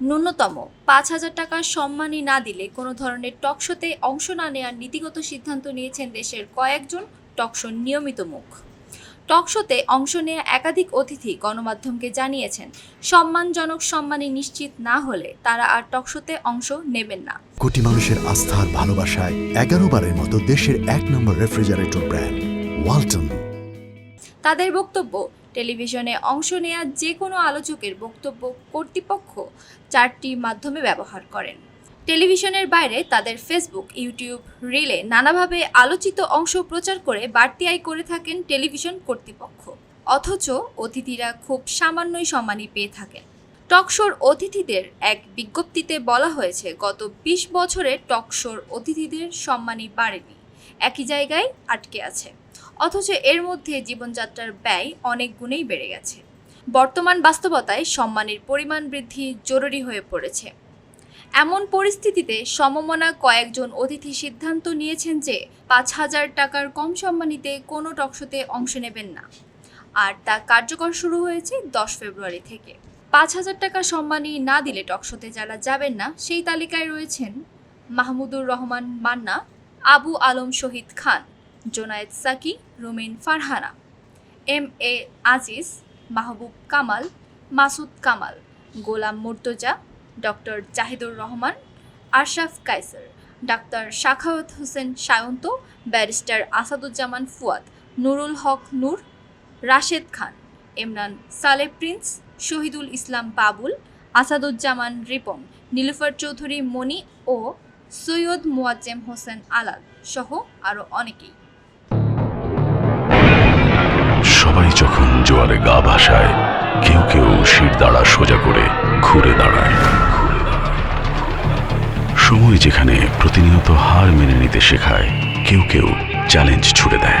ন্যূনতম পাঁচ হাজার টাকার সম্মানই না দিলে কোনো ধরনের টকশোতে অংশ না নেওয়ার নীতিগত সিদ্ধান্ত নিয়েছেন দেশের কয়েকজন টকশোর নিয়মিত মুখ। টকশোতে অংশ নেওয়া একাধিক অতিথি গণমাধ্যমকে জানিয়েছেন সম্মানজনক সম্মানী নিশ্চিত না হলে তারা আর টকশোতে অংশ নেবেন না। কোটি মানুষের আস্থার ভালোবাসায় এগারো বারের মতো দেশের এক নম্বর রেফ্রিজারেটর ব্র্যান্ড ওয়ালটন। তাদের বক্তব্য টেলিভিশনে অংশ নেয়া যে কোনো আলোচকের বক্তব্য কর্তৃপক্ষ চারটি মাধ্যমে ব্যবহার করেন। টেলিভিশনের বাইরে তাদের ফেসবুক, ইউটিউব রিলে নানাভাবে আলোচিত অংশ প্রচার করে বাড়তি আয় করে থাকেন টেলিভিশন কর্তৃপক্ষ। অথচ অতিথিরা খুব সামান্যই সম্মানই পেয়ে থাকেন। টকশোর অতিথিদের এক বিজ্ঞপ্তিতে বলা হয়েছে, গত বিশ বছরে টকশোর অতিথিদের সম্মানই বাড়েনি। একই জায়গায় আটকে আছে। অথচ এর মধ্যে জীবনযাত্রার ব্যয় অনেক গুণেই বেড়ে গেছে। বর্তমান বাস্তবতায় সম্মানের পরিমাণ বৃদ্ধি জরুরি হয়ে পড়েছে। এমন পরিস্থিতিতে সমমনা কয়েকজন অতিথি সিদ্ধান্ত নিয়েছেন যে পাঁচ হাজার টাকার কম সম্মানিতে কোনো টকশোতে অংশ নেবেন না। আর তা কার্যকর শুরু হয়েছে দশ ফেব্রুয়ারি থেকে। পাঁচ হাজার টাকা সম্মানী না দিলে টকশোতে যারা যাবেন না, সেই তালিকায় রয়েছেন Mahmudur Rahman Manna Abu Alam Shahid Khan, Zonayed Saki Rumin Farhana, M A Aziz, Mahbub Kamal, Masud Kamal, Golam Murtaza, doctor Zahidur Rahman, Ashraf Kaisar doctor Shakhawat Hossain Sayanta, barrister Asaduzzaman Fuad, Nurul Haque Nur, Rashed Khan, Imran Saleh Prince, Shahidul Islam Babul, Asaduzzaman Ripon, Nilufar Chowdhury Moni ও সৈয়দ মোয়াজ্জেম হোসেন আলাল সহ আরও অনেকেই। সবাই যখন জোয়ারে গা ভাসায়, কেউ কেউ শির দাঁড়া সোজা করে ঘুরে দাঁড়ায়। সময় যেখানে প্রতিনিয়ত হার মেনে নিতে শেখায়, কেউ কেউ চ্যালেঞ্জ ছুড়ে দেয়।